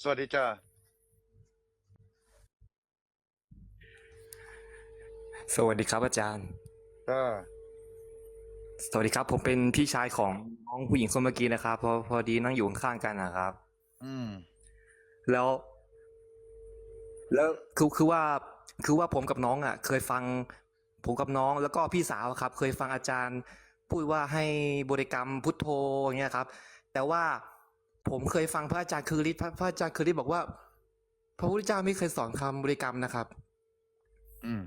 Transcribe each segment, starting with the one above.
สวัสดีจ้าสวัสดีครับอาจารย์ จ้าสวัสดีครับ ผมเป็นพี่ชายของน้องผู้หญิงคนเมื่อกี้นะครับพอพอดีนั่งอยู่ข้างๆกันนะครับ อืม แล้ว แล้วคือคือว่า คือว่าผมกับน้องอะ เคยฟัง ผมกับน้องแล้วก็พี่สาวครับ เคยฟังอาจารย์ พูดว่าให้บริกรรมพุทโธอย่างเงี้ยครับ แต่ว่า ผมเคยฟังพระอาจารย์คือฤทธิ์พระพระอาจารย์คือฤทธิ์บอกว่า พระพุทธเจ้าไม่เคยสอนคำบริกรรมนะครับ อืม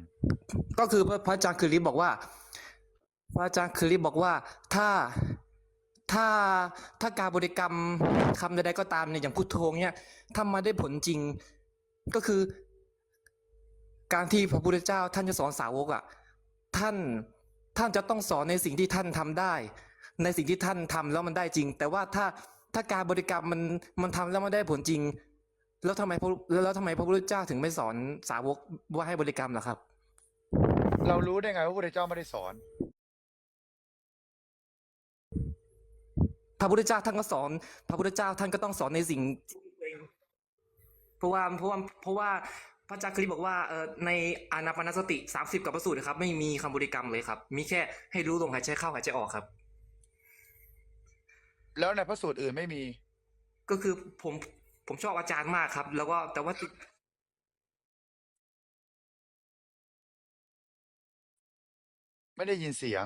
ก็คือพระพระอาจารย์คือริบบอกว่า พระอาจารย์คือริบบอกว่า ถ้าถ้าถ้าการบริกรรมคำใดๆก็ตามเนี่ยอย่างพุทโธเนี่ยถ้ามาได้ผลจริง ก็คือ การที่พระพุทธเจ้าท่านจะสอนสาวกอะ ท่านท่านจะต้องสอนในสิ่งที่ท่านทำได้ ในสิ่งที่ท่านทำแล้วมันได้จริง แต่ว่าถ้า ถ้าการบริกรรมมันมันทำแล้วมันได้ผลจริง แล้วทำไมพระแล้วแล้วทำไมพระพุทธเจ้าถึงไม่สอนสาวกว่าให้บริกรรมล่ะครับ เรารู้ได้ไงว่าพระพุทธเจ้าไม่ได้สอน พระพุทธเจ้าท่านก็สอน พระพุทธเจ้าท่านก็ต้องสอนในสิ่งที่ตัวเองเพราะว่าเพราะว่าเพราะว่าพระอาจารย์คริสบอกว่าเออในอานาปานสติสามสิบกับประสูตรนะครับ ไม่มีคำบริกรรมเลยครับ มีแค่ให้รู้ลมหายใจเข้าหายใจออกครับ แล้วในพระสูตรอื่นไม่มี ก็คือผมผมชอบอาจารย์มากครับ แล้วก็แต่ว่าติดไม่ได้ยินเสียง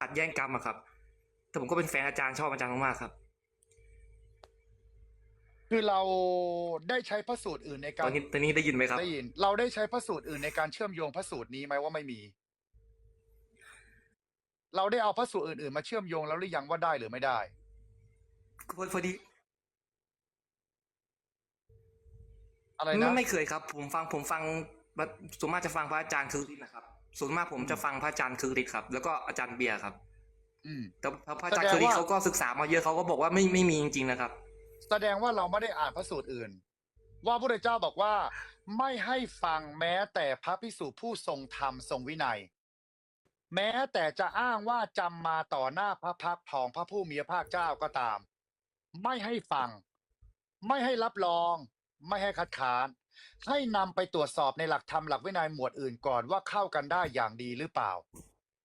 ตัดแย่งกรรมอะครับ แต่ผมก็เป็นแฟนอาจารย์ชอบอาจารย์มากๆครับ คือเราได้ใช้พระสูตรอื่นในตกาอรนนี้ตอนนี้ได้ยินไหมครับ ได้ยิน เราได้ใช้พระสูตรอื่นในการเชื่อมโยงพระสูตรนี้ไหมว่าไม่มี เราได้เอาพระสูตรอื่นๆมาเชื่อมโยงแล้วหรือยังว่าได้หรือไม่ได้ พอพอดีอะไรไม่นะไม่เคยครับ ผมฟังผมฟังส่วนมากจะฟังพระอาจารย์คือฤทธิ์นะครับส่วนมากผมจะฟังพระอาจารย์คือฤทธิ์ครับ แล้วก็อาจารย์เบียร์ครับ อืมแต่พระอาจารย์คือฤทธิ์แสดงว่าเขาก็ศึกษามาเยอะเขาก็บอกว่าไม่ไม่มีจริงๆนะครับ แสดงว่าเราไม่ได้อ่านพระสูตรอื่น ว่าพระพุทธเจ้าบอกว่า ไม่ให้ฟังแม้แต่พระพิสุผู้ทรงธรรมทรงวินัย แม้แต่จะอ้างว่าจำมาต่อหน้าพระพักตร์ของพระผู้มีพระภาคเจ้าก็ตาม ไม่ให้ฟัง ไม่ให้รับรอง ไม่ให้คัดค้าน ให้นำไปตรวจสอบในหลักธรรมหลักวินัยหมวดอื่นก่อนว่าเข้ากันได้อย่างดีหรือเปล่า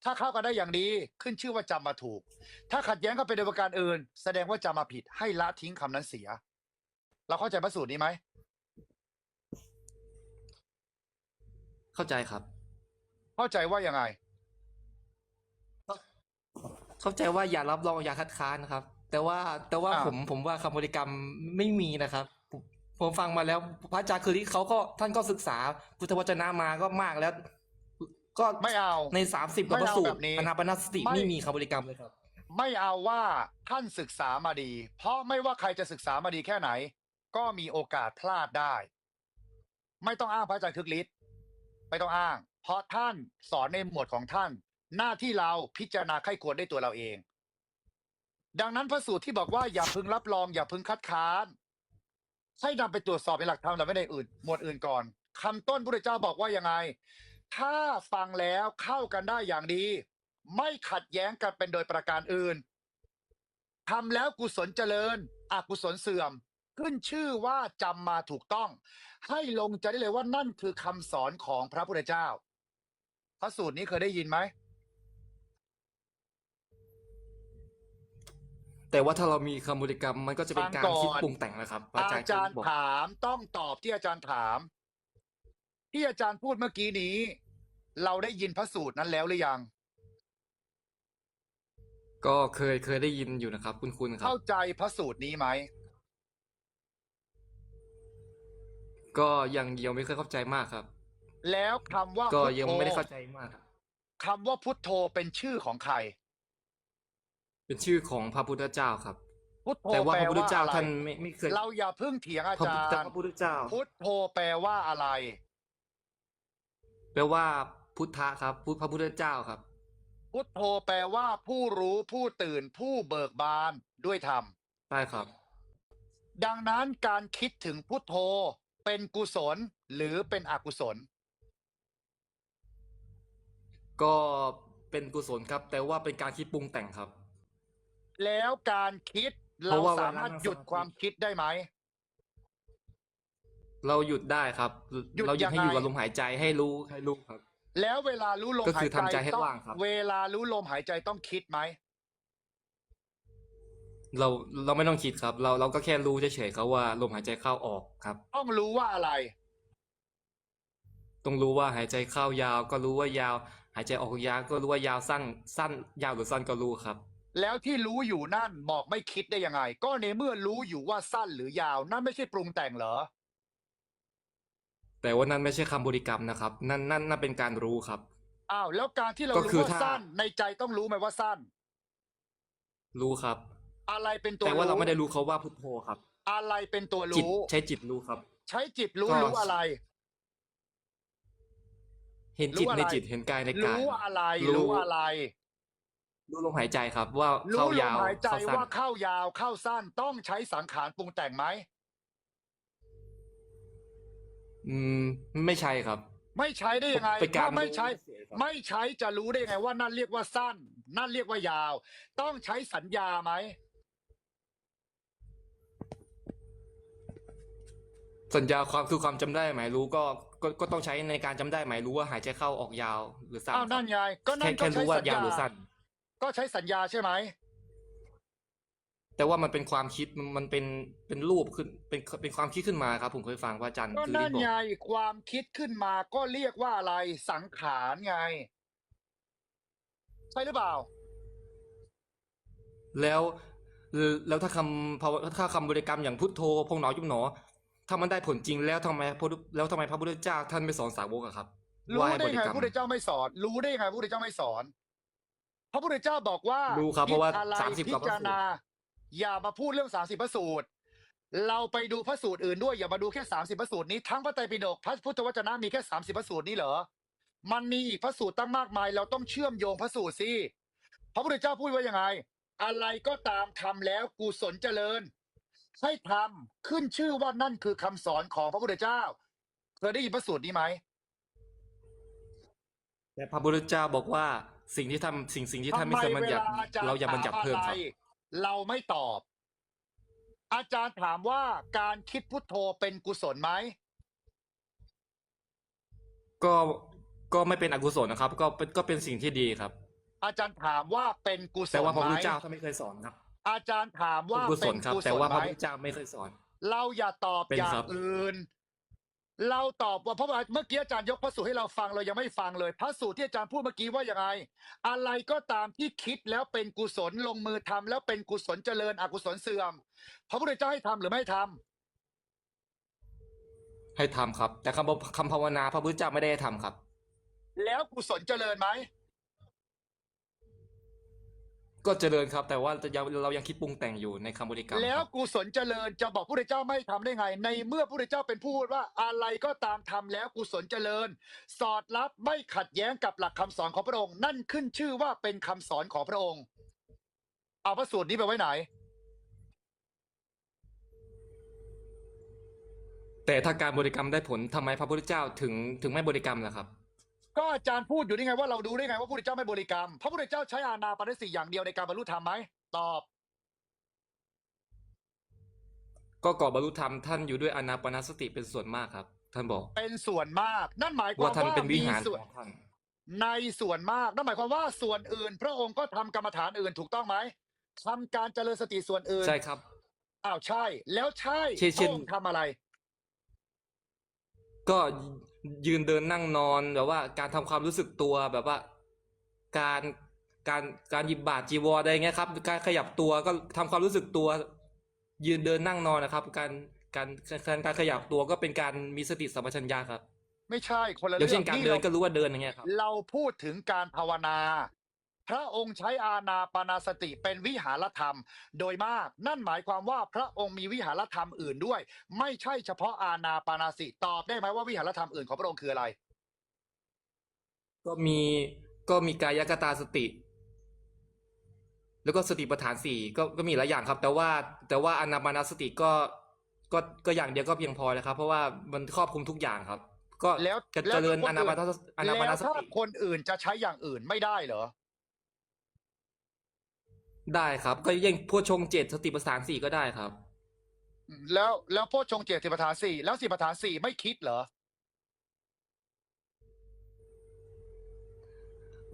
ถ้าเข้ากันได้อย่างดีขึ้นชื่อว่าจำมาถูก ถ้าขัดแย้งกันเป็นโดยประการอื่น แสดงว่าจำมาผิดให้ละทิ้งคำนั้นเสีย เราเข้าใจพระสูตรนี้ไหมเข้าใจครับ เข้าใจว่ายังไง เข้าใจว่าอย่ารับรองอย่าคัดค้านนะครับ แต่ว่าแต่ว่าอ่าผมผมว่าคำบริกรรมไม่มีนะครับผมผมฟังมาแล้วพระอาจารย์คือฤทธิ์เขาก็ท่านก็ศึกษาพุทธวจนะมาก็มากแล้ว ก็ไม่เอาในสามสิบกับพระสูตรไม่เอาแบบนี้อนาปานสติไม่ไม่มีคำบริกรรมเลยครับ ไม่เอาว่าท่านศึกษามาดี เพราะไม่ว่าใครจะศึกษามาดีแค่ไหน ก็มีโอกาสพลาดได้ ไม่ต้องอ้างพระอาจารย์คึกฤทธิ์ไม่ต้องอ้าง เพราะท่านสอนในหมวดของท่าน หน้าที่เราพิจารณาไข้ควรได้ตัวเราเอง ดังนั้นพระสูตรที่บอกว่าอย่าพึงรับรอง อย่าพึงคัดค้านให้นำไปตรวจสอบในหลักธรรมแต่ไม่ได้อื่น หมวดอื่นก่อนคำต้นพระเจ้าบอกว่ายังไง ถ้าฟังแล้วเข้ากันได้อย่างดี ไม่ขัดแย้งกันเป็นโดยประการอื่นทำแล้วกุศลเจริญอกุศลเสื่อม ขึ้นชื่อว่าจำมาถูกต้อง ให้ลงใจได้เลยว่านั่นคือคำสอนของพระพุทธเจ้า พระสูตรนี้เคยได้ยินไหม แต่ว่าถ้าเรามีคำบริกรรมมันก็จะเป็นฟังการก่อนคิดปรุงแต่งนะครับพระอาอาจารย์จารย์บอกถามต้องตอบที่อาจารย์ถาม ที่อาจารย์พูดเมื่อกี้นี้ เราได้ยินพระสูตรนั้นแล้วหรือยัง ก็เคยเคยได้ยินอยู่นะครับ คุณคุณครับ เข้าใจพระสูตรนี้ไหมก็ยังยังไม่เคยเข้าใจมากครับ แล้วคำว่าก็พุทยังโธไม่ได้เข้าใจมากครับ คำว่าพุทโธเป็นชื่อของใคร เป็นชื่อของพระพุทธเจ้าครับ พุทโธแต่ว่าแปพลระพุทธว่าเจ้าอะไรท่านไม่ไม่เคยเราอย่าเพิ่งเถียงอาพระจาพุทธรแต่ย์ พระพุทธเจ้าพุทโธแปลว่าอะไร แปลว่าพุทธะครับพุทธพระพุทธเจ้าครับ พุทโธแปลว่าผู้รู้ผู้ตื่นผู้เบิกบานด้วยธรรม ใช่ครับ ดังนั้นการคิดถึงพุทโธเป็นกุศลหรือเป็นอกุศล ก็เป็นกุศลครับ แต่ว่าเป็นการคิดปรุงแต่งครับ แล้วการคิดเพเราราะว่าสามารถเวลานั่งหยุดสมาธิความคิดได้ไหม เราหยุดได้ครับ หยุดเราหยุดให้อยู่ยังไงกับลมหายใจให้รู้ให้รู้ครับ แล้วเวลารู้ลมก็หาคืยอทำใจให้ต้องว่างครับ เวลารู้ลมหายใจต้องคิดไหม เราเราไม่ต้องคิดครับ เราเราก็แค่รู้เฉยๆครับว่าลมหายใจเข้าออกครับ ต้องรู้ว่าอะไร ต้องรู้ว่าหายใจเข้ายาวก็รู้ว่ายาว หายใจออกยาวก็รู้ว่ายาวสั้นสั้นยาวหรือสั้นก็รู้ครับ แล้วที่รู้อยู่นั่นบอกไม่คิดได้ยังไง ก็ในเมื่อรู้อยู่ว่าสั้นหรือยาว นั่นไม่ใช่ปรุงแต่งเหรอ แต่ว่านั่นไม่ใช่คำบริกรรมนะครับ นั่นนั่นนั่นเป็นการรู้ครับ อ้าวแล้วการที่เราก็รู้คือว่าถ้า สั้น ในใจต้องรู้ไหมว่าสั้น รู้ครับ อะไรเป็นตัวแต่ว่าเราไม่ได้รู้เขาว่าพุทโธครับ อะไรเป็นตัวจิตรู้ ใช้จิตรู้ครับ ใช้จิตรู้ก็ รู้อะไร เห็นจิตรู้อะไร ในจิตเห็นกายในกาย รู้อะไร รู้ รู้อะไร รู้ลมหายใจครับ ว่ารู้เข้าลยามวหายใจเข้าสั้นว่าเข้ายาวเข้าสั้นต้องใช้สังขารปรุงแต่งไหม อืม ไม่ใช่ครับไม่ใช้ได้ยังไงเป็นการถ้าไม่ใช้รู้เฉยๆครับ ไม่ใช้จะรู้ได้ยังไงว่านั่นเรียกว่าสั้น นั่นเรียกว่ายาว ต้องใช้สัญญาไหม สัญญาความคือความจำได้หมายรู้ก็ก็ก็ต้องใช้ในการจำได้หมายรู้ว่าหายใจเข้าออกยาวหรือสั้นอ้าวคนั่รับนไงก็นั่แค่นก็แค่ใช้รู้ว่าสัญยาวญาหรือสั้น ก็ใช้สัญญาใช่ไหมแต่ว่ามันเป็นความคิดมันมันเป็นเป็นรูปขึ้นเป็นเป็นความคิดขึ้นมาครับ ผมเคยฟังพระอาจารย์ก็คือนั่ที่นบอกไงความคิดขึ้นมาก็เรียกว่าอะไรสังขารไง ใช่หรือเปล่า แล้วแล้วถ้าคำภาวถ้าคำบริกรรมอย่างพุทโธพองหนอยุบหนอ ถ้ามันได้ผลจริงแล้วทำไมพระแล้วทำไมพระพุทธเจ้าท่านไม่สอนสาวกอะครับรู้ว่าให้ได้บริไงกรรพมระพุทธเจ้าไม่สอน รู้ได้ไงพระพุทธเจ้าไม่สอน พระพุทธเจ้าบอกว่ารู้ครับเพราะว่าคิดอะไร30พิกว่าพระจารสูตรณาอย่ามาพูดเรื่องสามสิบพระสูตร เราไปดูพระสูตรอื่นด้วยอย่ามาดูแค่สามสิบพระสูตรนี้ทั้งพระไตรปิฎกพระพุทธวจนะมีแค่สามสิบพระสูตรนี้เหรอ มันมีอีกพระสูตรตั้งมากมาย เราต้องเชื่อมโยงพระสูตรสิพระพุทธเจ้าพูดว่ายังไง อะไรก็ตามทำแล้วกุศลเจริญ ให้ทำขึ้นชื่อว่านั่นคือคำสอนของพระพุทธเจ้าเคยได้ยินพระสูตรนี้ไหม แต่พระพุทธเจ้าบอกว่า สิ่งที่ทำสิ่งสิ่งที่ท่านไม่เคยบัญญัติ ทำไมวลอาจารย์เราอย่าบัญญัติเพิ่มครับ ถาอะไรเราไม่ตอบ อาจารย์ถามว่าการคิดพุทโธเป็นกุศลไหม ก็ก็ไม่เป็นอกุศลนะครับ ก็เป็นก็เป็นสิ่งที่ดีครับ อาจารย์ถามว่าเป็นกุศแต่ลว่าพระไหมพุทธเจ้าท่านไม่เคยสอนครับอาจารย์ถามเป็นว่ากุศเป็ลนครับกุศแต่ลว่าไหพมระพุทธเจ้าไม่เคยสอน เราอย่าตอบเป็นอย่างครับ อื่น เราตอบว่าเพราะว่าเมื่อกี้อาจารย์ยกพระสูตรให้เราฟังเรายังไม่ฟังเลย พระสูตรที่อาจารย์พูดเมื่อกี้ว่ายังไง อะไรก็ตามที่คิดแล้วเป็นกุศลลงมือทำแล้วเป็นกุศลเจริญอกุศลเสื่อม พระพุทธเจ้าให้ทำหรือไม่ให้ทำให้ทำครับ แต่คำคำภาวนาพระพุทธเจ้าไม่ได้ให้ทำครับ แล้วกุศลเจริญไหม ก็เจริญครับ แต่ว่าจะยังเรายังคิดปรุงแต่งอยู่ในคำบริกรรมแล้วครับกุศลเจริญจะบอกพระพุทธเจ้าไม่ทำได้ไง ในเมื่อพระพุทธเจ้าเป็นผู้พูดว่าอะไรก็ตามทำแล้วกุศลเจริญ สอดรับไม่ขัดแย้งกับหลักคำสอนของพระองค์ นั่นขึ้นชื่อว่าเป็นคำสอนของพระองค์ เอาพระสูตรนี้ไปไว้ไหน แต่ถ้าการบริกรรมได้ผลทำไมพระพุทธเจ้าถึงถึงไม่บริกรรมล่ะครับ ก็อาจารย์พูดอยู่นี่ไงว่าเราดูได้ไงว่าพระพุทธเจ้าไม่บริกรรมพระพุทธเจ้าใช้อานาปานสติอย่างเดียวในการบรรลุธรรมไหมตอบ ก็ก่อบรรลุธรรมท่านอยู่ด้วยอนาปานสติเป็นส่วนมากครับ ท่านบอกเป็นส่วนมาก นั่นหมายความว่าท่านว่าเป็นวิมีหารส่วนของท่านในส่วนมากนั่นหมายความว่าส่วนอื่น พระองค์ก็ทำกรรมฐานอื่นถูกต้องไหมทำการเจริญสติส่วนอื่นใช่ครับอ้าวใช่ แล้วใช่เช่นพเช่นระองค์ทำอะไร ก็ ยืนเดินนั่งนอนแบบว่า การทำความรู้สึกตัวแบบว่า การการการหยิบบาตรจีวรอะไรเงี้ยครับ การขยับตัวก็ทำความรู้สึกตัว ยืนเดินนั่งนอนนะครับ การการการการขยับตัวก็เป็นการมีสติสัมปชัญญะครับ ไม่ใช่คนละอย่างเรื่เช่อนงการนี่เดินเราก็รู้ว่าเดินอย่างเงี้ยครับเราพูดถึงการภาวนา พระองค์ใช้อาณาปานาสติเป็นวิหารธรรม โดยมาก นั่นหมายความว่าพระองค์มีวิหารธรรมอื่นด้วย ไม่ใช่เฉพาะอาณาปานาสติตอบได้ไหมว่าวิหารธรรมอื่นของพระองค์คืออะไร ก็มีก็มีกายกตาสติ แล้วก็สติปัฏฐานสี่ก็ก็มีหลายอย่างครับ แต่ว่าแต่ว่าอนาปานสติก็ก็ก็อย่างเดียวก็เพียงพอแล้วครับ เพราะว่ามันครอบคลุมทุกอย่างครับ ก็แล้วจะแล้วเจริญคนอนาปานอื่นอนาปานแล้วสถ้าติคนอื่นจะใช้อย่างอื่นไม่ได้เหรอ ได้ครับ ก็ยังโพชฌงค์เจ็ดสติปัฏฐานสี่ก็ได้ครับ แล้วแล้วโพชฌงค์เจตสิปทานสี่แล้วสิปทานสี่ไม่คิดเหรอ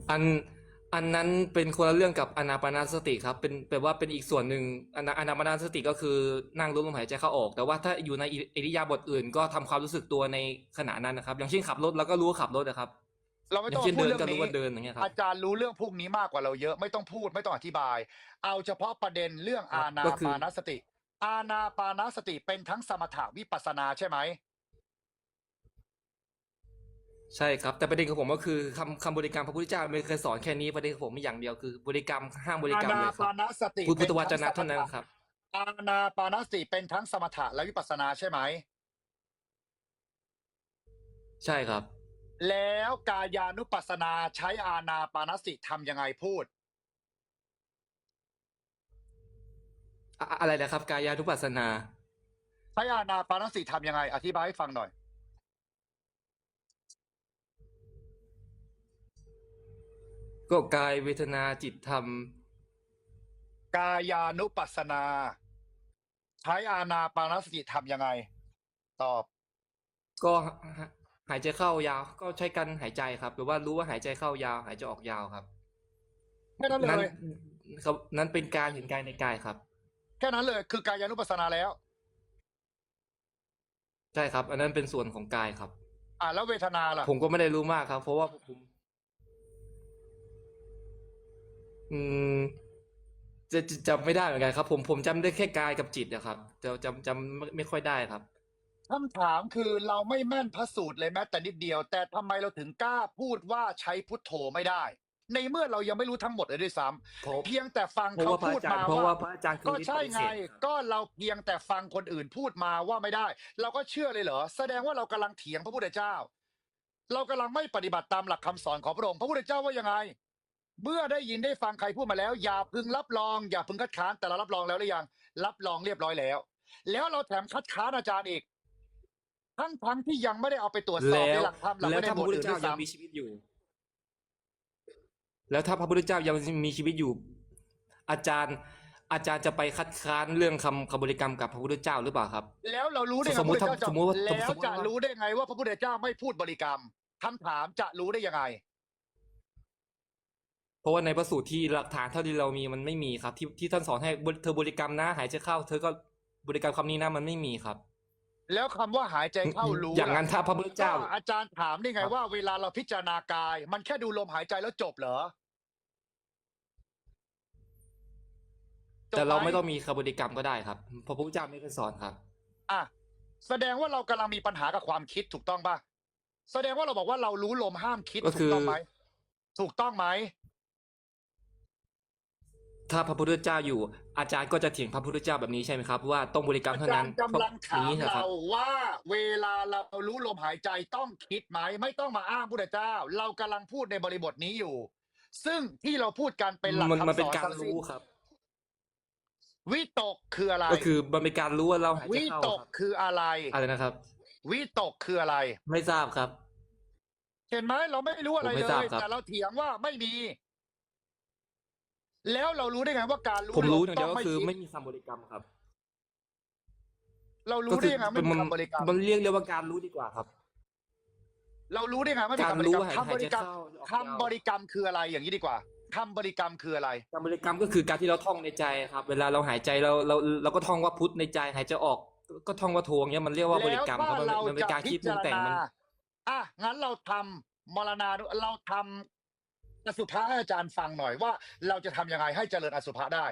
อันอันนั้นเป็นคนละเรื่องกับอนาปานสติครับ เป็นแปลว่าเป็นอีกส่วนหนึ่งอนาอนาปานสติก็คือนั่งรู้ลมหายใจเข้าออก แต่ว่าถ้าอยู่ในอิอิริยาบถอื่น ก็ทำความรู้สึกตัวในขณะนั้นนะครับ อย่างเช่นขับรถแล้วก็รู้ว่าขับรถนะครับ เราไม่อต้ย่าองงเช่นพูดเดินเรื่องก็รู้นี้ว่าเดินอย่างเงี้ยครับอาจารย์รู้เรื่องพวกนี้มากกว่าเราเยอะไม่ต้องพูดไม่ต้องอธิบาย เอาเฉพาะประเด็นเรื่องครัอาบณาก็คือปานสติ อาณาปานสติเป็นทั้งสมถะวิปัสสนาใช่ไหมใช่ครับแต่ประเด็นของผมก็คือคำคำบริกรรมพระพุทธเจ้าไม่เคยสอนแค่นี้ประเด็นของผมมีอย่างเดียวคือบริกรรมห้ามบริอากรรมณาเลยคปารับนสติพุทธเป็นวจทั้งนะสเท่ามนั้นถะครับ อาณาปานสติเป็นทั้งสมถะและวิปัสสนาใช่ไหม ใช่ครับ แล้วกายานุปัสสนาใช้อาณาปานสติทำยังไงพูด อะอะไรนะครับ กายานุปัสสนา ใช้อาณาปานสติทำยังไง อธิบายให้ฟังหน่อย ก็กายเวทนาจิตธรรม กายานุปัสสนา ใช้อาณาปานสติทำยังไง ตอบ ก็ หหายใจเข้ายาวก็ใช้การหายใจครับ หรือว่ารู้ว่าหายใจเข้ายาว หายใจออกยาวครับแค่นั้นเลนั้นยครับนั้นเป็นการเห็นกายในกายครับ แค่นั้นเลย คือกายานุปัสสนาแล้ว ใช่ครับ อันนั้นเป็นส่วนของกายครับ อ่าแล้วเวทนาล่ะ ผมก็ไม่ได้รู้มากครับ เพราะว่าผมอืมจะจะจำไม่ได้เหมือนกันครับ ผมผมจำได้แค่กายกับจิตนะครับจะจำจำไม่ไม่ค่อยได้ครับ คำถามคือเราไม่แม่นพระสูตรเลยแม้แต่นิดเดียว แต่ทำไมเราถึงกล้าพูดว่าใช้พุทโธไม่ได้ ในเมื่อเรายังไม่รู้ทั้งหมดเลยด้วยซ้ำเพราะเพียงแต่ฟังเพราะเขาว่าพระพูดอาจารมาย์เพราะว่าว่าพระอาจารย์คือก็ใช่ไงฤทธิ์ปฏิเสธครับก็เราเพียงแต่ฟังคนอื่นพูดมาว่าไม่ได้ เราก็เชื่อเลยเหรอ แสดงว่าเรากำลังเถียงพระพุทธเจ้า เรากำลังไม่ปฏิบัติตามหลักคำสอนของพระองค์พระพุทธเจ้าว่ายังไง เมื่อได้ยินได้ฟังใครพูดมาแล้ว อย่าพึงรับรอง อย่าพึงคัดค้านแต่เรารับรองแล้วหรือยัง รับรองเรียบร้อยแล้ว แล้วเราแถมคัดค้านอาจารย์อีก ทั้งทั้งที่ยังไม่ได้เอาไปตรวจสอบแล้ในวหลักธรรมหลักแล้วไม่ได้ถ้าบพทระพุทธอื่นเจ้าด้วยยังซ้ำมีชีวิตอยู่ แล้วถ้าพระพุทธเจ้ายังมีชีวิตอยู่ อาจารย์ อาจารย์จะไปคัดค้านเรื่องคำคำบริกรรมกับพระพุทธเจ้าหรือเปล่าครับ แล้วเรารู้ได้ไงสมมุติพระพุทธเจ้าจะสมมุติว่าแล้วสมมุติจะว่ารู้ได้ไงว่าพระพุทธเจ้าไม่พูดบริกรรมคำถามจะรู้ได้ยังไง เพราะว่าในพระสูตรที่หลักฐานเท่าที่เรามีมันไม่มีครับ ที่ที่ท่านสอนให้บริเธอบริกรรมนะ หายใจเข้า เธอก็บริกรรมคำนี้นะมันไม่มีครับ แล้วคำว่าหายใจเข้ารู้อย่างนั้นล่ะถ้าพระพุทธเจ้า ก็อาจารย์ถามได้ไงครับ ว่าเวลาเราพิจารณากาย มันแค่ดูลมหายใจแล้วจบเหรอจบแต่เราหไม่ต้องมีคำบริกรรมก็ได้ครับเพราะพระพุทธเจ้าไม่เคยสอนครับ อะแสดงว่าเรากำลังมีปัญหากับความคิดถูกต้องป่ะแสดงว่าเราบอกว่าเรารู้ลมห้ามคิดก็คืถูอกต้องไหมถูกต้องไหม ถ้าพระพุทธเจ้าอยู่อาจารย์ก็จะเถียงพระพุทธเจ้าแบบนี้ใช่ไหมครับ ว่าต้องบริกรรมอาเท่าจานั้รนย์กำลังถามนี้นะครัเราบว่าเวลาเรารู้ลมหายใจต้องคิดไหมไม่ต้องมาอ้างพุทธเจ้า เรากำลังพูดในบริบทนี้อยู่ ซึ่งที่เราพูดกันเป็นหลักมันมันคำสเป็นอนการทั้งสิ้นรู้ครับวิตกคืออะไร ก็คือมันเป็นการรู้ว่าเราหายใจวิเข้าตกครับคืออะไรอะไรนะครับ วิตกคืออะไร ไม่ทราบครับ เห็นไหมเราไม่รู้อะไรผมไม่เลทราบยครับแต่เราเถียงว่าไม่มี แล้วเรารู้ได้ไงว่าการรู้ผมรู้ลอย่างเดียวต้ก็คือคิดไม่มีคำบริกรรมครับ เราก็รู้คืได้ยังไงไม่มีมันคำบริกรรมมันเรียกเรียกว่าการรู้ดีกว่าครับ เรารู้ได้ไงไม่มีการคำบริรู้กรรมหายคำบหายใจริกรรมเข้าออกคำบริกรรมคืออะไรอย่างนี้ดีกว่าคำบริกรรมคืออะไรการบริกรรมก็คือการที่เราท่องในใจครับ เวลาเราหายใจเราเราเราก็ท่องว่าพุทธในใจหายใจออก ก็ท่องว่าโทงเนี้ยมันเรียกว่าบริกรรมครับมันแล้วมันเป็นถ้การคิดปรุงแต่งมันอะงั้นเราทำมรณานุเราทำ อสุภะให้อาจารย์ฟังหน่อยว่า เราจะทำยังไงให้เจริญอสุภะได้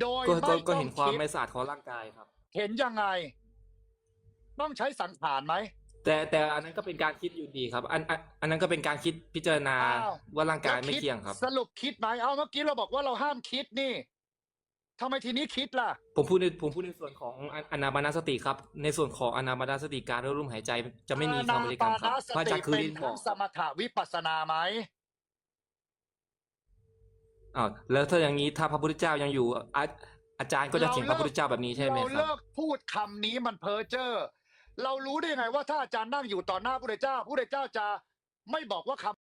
โดยก็ไม่ก็ต้ก็องเห็นความคิดไม่สะอาดของร่างกายครับ เห็นยังไง ต้องใช้สังขารไหม แต่แต่อันนั้นก็เป็นการคิดอยู่ดีครับอันอันอันนั้นก็เป็นการคิดพิจารณาอ้าว ว่าร่างกายแล้วไม่คิดเที่ยงครับ สรุปคิดไหมเอาเมื่อกี้เราบอกว่าเราห้ามคิดนี่ ทำไมทีนี้คิดล่ะ ผมพูดในผมพูดในส่วนของออนาปานสติครับ ในส่วนของอนาปานสติการรู้ลมหายใจ จะไม่มีคำบริกรรมครับอานาพระอาจารปานย์สคือติริเป็นนบอทั้กงสมถะวิปัสสนาไหมอ้าวแล้วถ้าอย่างนี้ถ้าพระพุทธเจ้ายังอยู่อาอาจารย์ก็จะเถียงพระพุทธเจ้าแบบนี้ใช่ไหมเราครัเลิบกพูดคำนี้มันเพ้อเจ้อเรารู้ได้ไงว่าถ้าอาจารย์นั่งอยู่ต่อหน้าพระพุทธเจ้าพระพุทธเจ้าจะไม่บอกว่าคำ